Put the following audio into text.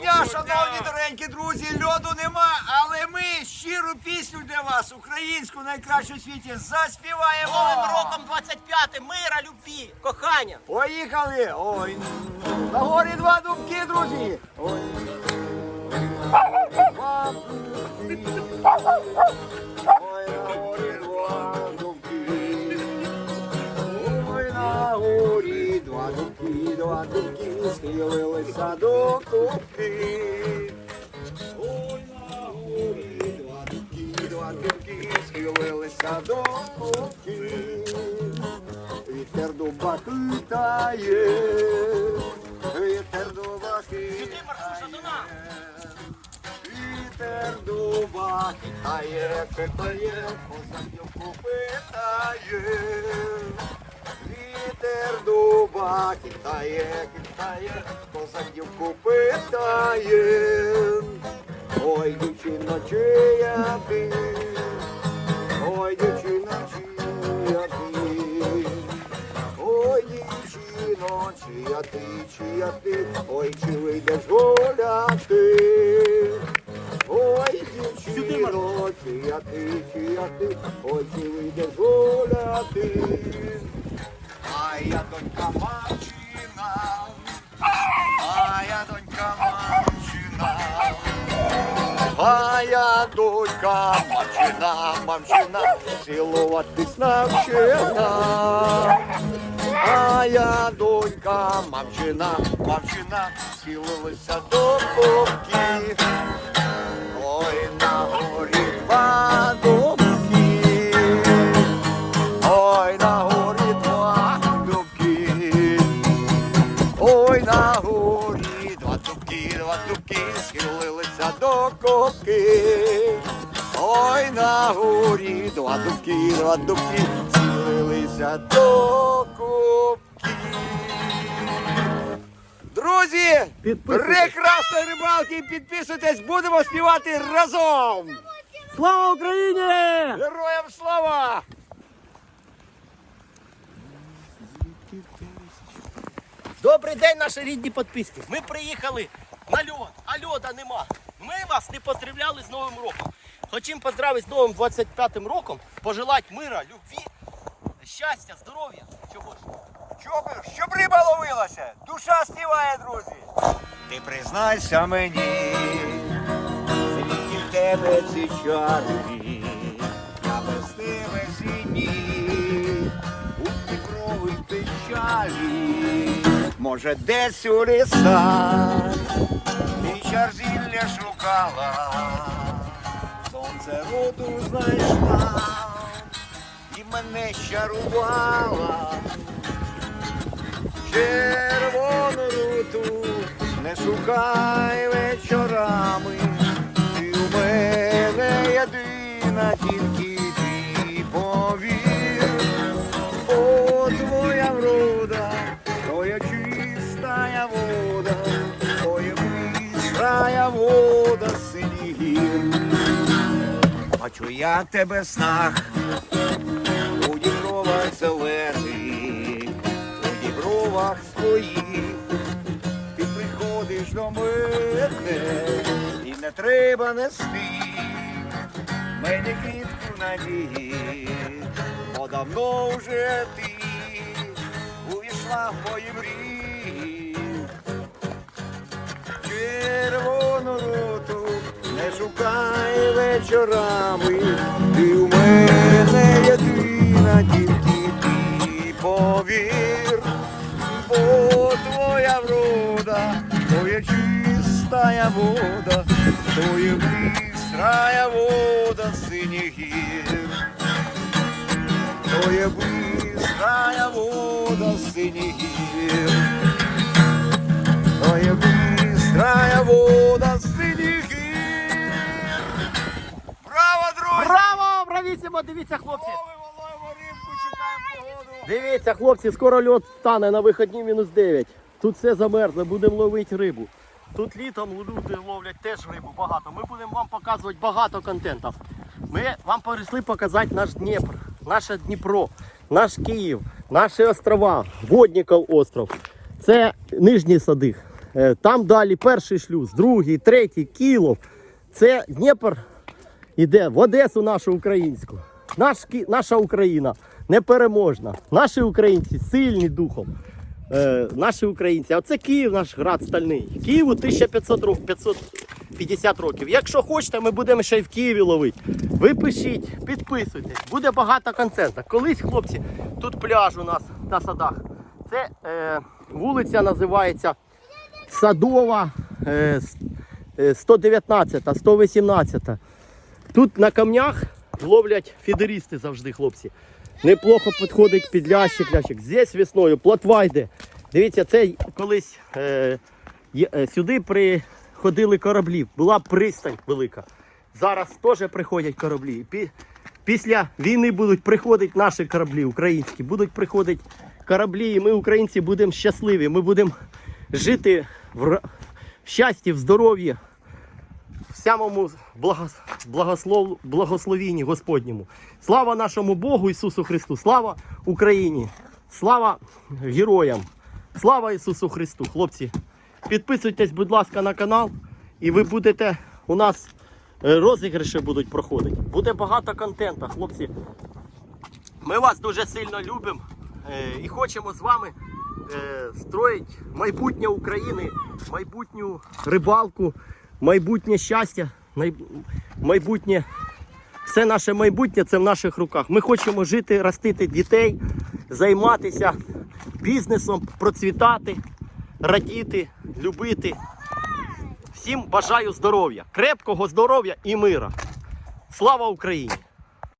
дня, шановні доренькі друзі! Льоду нема, але ми щиру пісню для вас, українську найкращу в світі, заспіваємо! Новим роком 25 мира, любві, кохання. Поїхали! Ой, на горі два дубки, друзі! Ой. Два дубки. Ой, горі схилилися до кубки. Ой, на горі два дубки, два дубки, схилилися до кубки. Вітер дуба хитає, вітер дуба хитає. Вітер дуба хитає, хитає, позадівку питає. Вітер дуба хитає, хитає, позадівку питає. Ой, дівчино, чия ти, ой, дівчино, чия ти. Ой, дівчино, чия ти, чия ти, ой, чи вийдеш гуляти. Ой, дівчино, чия ти, чия ти, ой, чи вийдеш гуляти. А я донька мамчина, а я донька мамчина. А я донька мамчина, мамчина, цілуватись навчена. А я донька мамчина, мамчина, цілилися до кубки. До. Ой, на горі два дубки, два дубки, схилилися до копки. Друзі, прекрасної рибалки, підписуйтесь, будемо співати разом! Слава Україні! Героям слава! Добрий день, наші рідні підписки. Ми приїхали на льод, а льода нема. Ми вас не постріляли з Новим роком. Хочемо поздравити з новим 25-м роком, пожелати мира, любві, щастя, здоров'я. Чого ж? Щоб, щоб риба ловилася, душа співає, друзі. Ти признайся мені, звідки в тебе ці чари, я без тебе сині, у Дніпровій печалі, може десь у лісах, зілля шукала, сонце роду знайшла, і мене чарувала Бачу я тебе в снах, у дібровах зелених, у дібровах своїх, ти приходиш до мене і не треба нести мені квітку надії, бо давно вже ти увійшла в мої мрії. Червону шукай вечорами, ти у мене єдина, тільки повір, бо твоя врода, твоя чистая вода, твоя бистрая вода синіх гір. Твоя бистрая вода синіх гір. Бравісімо! Дивіться, хлопці! Ловимо, ловимо рибку, чекаємо погоду. Дивіться, хлопці, скоро льод стане на вихідні мінус 9. Тут все замерзло, будемо ловити рибу. Тут літом люди ловлять теж рибу багато. Ми будемо вам показувати багато контентів. Ми вам прийшли показати наш Дніпр, наше Дніпро, наш Київ, наші острова, Водніков остров. Це Нижній Садих. Е, Там далі перший шлюз, другий, третій, Кілов. Це Дніпр іде в Одесу нашу українську. Наш, наша Україна непереможна. Наші українці сильні духом. Е, наші українці. А це Київ, наш град стальний. Києву 1500 років, 550 років. Якщо хочете, ми будемо ще й в Києві ловити. Ви пишіть, підписуйтесь, буде багато контенту. Колись, хлопці, тут пляж у нас на садах. Це е, вулиця називається Садова е, е, 119, 118. Тут на камнях ловлять фідерісти завжди, хлопці. Неплохо підходить під лящик, лящик. Здесь весною плотва йде. Дивіться, це колись е, е, сюди приходили кораблі. Була пристань велика. Зараз теж приходять кораблі. Після війни будуть приходити наші кораблі, українські, будуть приходити кораблі, і ми, українці, будемо щасливі. Ми будемо жити в, в щасті, в здоров'ї, самому благос... благослов... благословінні Господньому. Слава нашому Богу Ісусу Христу! Слава Україні! Слава героям! Слава Ісусу Христу! Хлопці, підписуйтесь, будь ласка, на канал, і ви будете у нас е, розіграші будуть проходити. Буде багато контенту, хлопці. Ми вас дуже сильно любимо е, і хочемо з вами е, строїти майбутнє України, майбутню рибалку, майбутнє щастя, майбутнє. Все наше майбутнє це в наших руках. Ми хочемо жити, ростити дітей, займатися бізнесом, процвітати, радіти, любити. Всім бажаю здоров'я, крепкого здоров'я і мира. Слава Україні!